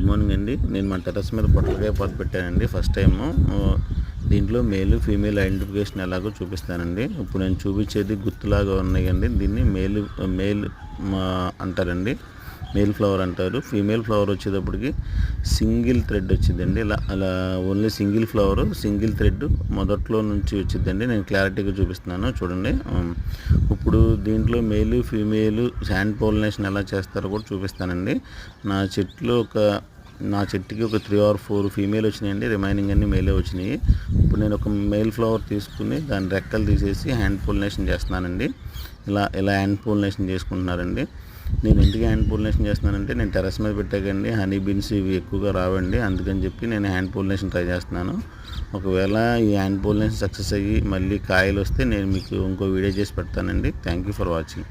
Good morning అండి. నేను మా టెరస్ మీద పొట్లకాయ పాత పెట్టానండి ఫస్ట్ టైము. దీంట్లో మేలు ఫీమేల్ ఐడెంటిఫికేషన్ ఎలాగో చూపిస్తానండి. ఇప్పుడు నేను చూపించేది గుర్తులాగా ఉన్నాయండి. దీన్ని మేల్ మేల్ అంటారండి. మేల్ ఫ్లవర్ అంటారు. ఫీమేల్ ఫ్లవర్ వచ్చేటప్పటికి సింగిల్ థ్రెడ్ వచ్చిందండి. ఇలా అలా only single flower single thread మొదట్లో నుంచి వచ్చిందండి. నేను క్లారిటీగా చూపిస్తున్నాను. చూడండి. ఇప్పుడు దీంట్లో మేలు ఫీమేల్ శాండ్ పోలినేషన్ ఎలా చేస్తారో కూడా చూపిస్తానండి. నా చెట్లు ఒక నా చెట్టుకి ఒక త్రీ ఆర్ ఫోర్ ఫీమేల్ వచ్చినాయండి. రిమైనింగ్ అన్ని మేలే వచ్చినాయి. ఇప్పుడు నేను ఒక మేల్ ఫ్లవర్ తీసుకుని దాని రెక్కలు తీసేసి హ్యాండ్ పోలినేషన్ చేస్తున్నానండి. ఇలా ఇలా హ్యాండ్ పోలినేషన్ చేసుకుంటున్నారండి. నేను ఎందుకు హ్యాండ్ పోలినేషన్ చేస్తున్నానంటే నేను టెరస్ మీద పెట్టాకండి హనీ బీన్స్ ఇవి ఎక్కువగా రావండి అందుకని చెప్పి నేను హ్యాండ్ పోలినేషన్ ట్రై చేస్తున్నాను. ఒకవేళ ఈ హ్యాండ్ పోలినేషన్ సక్సెస్ అయ్యి మళ్ళీ కాయలు వస్తే నేను మీకు ఇంకో వీడియో చేసి పెడతానండి. Thank you for watching